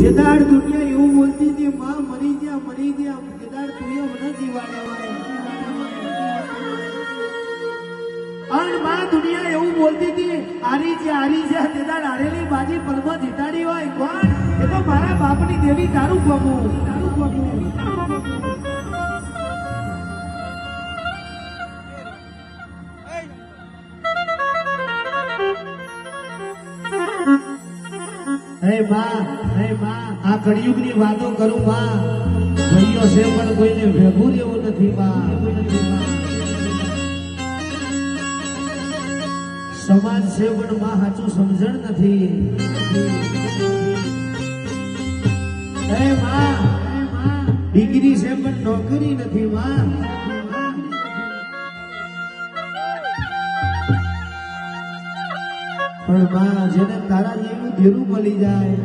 જેદાડ દુનિયા એવું બોલતી હતી, માં મરી ગયા મરી ગયા, જેદાડ તું એ મને જીવાડ્યા અને માં દુનિયા એવું બોલતી હતી, આરી છે આરી છે જેદાડ હારેલી બાજી પર્વ જીતાડી હોય. કોણ? એ તો મારા બાપની દેવી તારું ગમું તારું ગમું. હે માં હે માં આ કળિયુગની વાતો કરું માં ભાઈઓ છે પણ કોઈને ભેગું રહેવું નથી માં સમાજ છે પણ માં સાચું સમજણ નથી. હે ડિગ્રી છે પણ નોકરી નથી માં પણ માં જેને તારા જેવું ધીરું મળી જાય.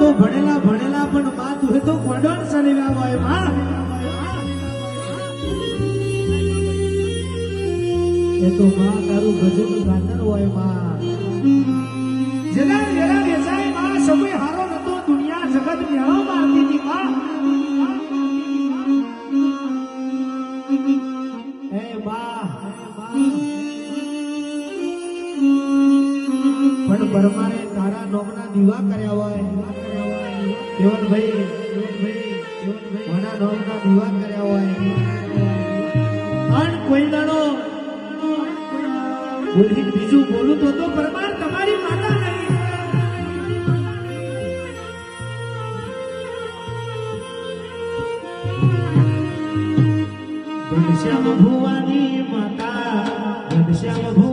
તો ભણેલા ભણેલા, પણ માં તું તો કોડણ સળીવા હોય, માં. એ તો માં તારું ભજન ગાતર હોય, માં. જેના જેના વેચાય પરમારે તારા નોમના દીવા કર્યા હોય. જીવનભાઈ મારા નોમના દીવા કર્યા હોય. અન કોઈ દાડો બોલી બીજું બોલું તો તો પરમાર તમારી માતા નહીં. ઘનશ્યામ ભુવાની માતા, ઘનશ્યામ ભુ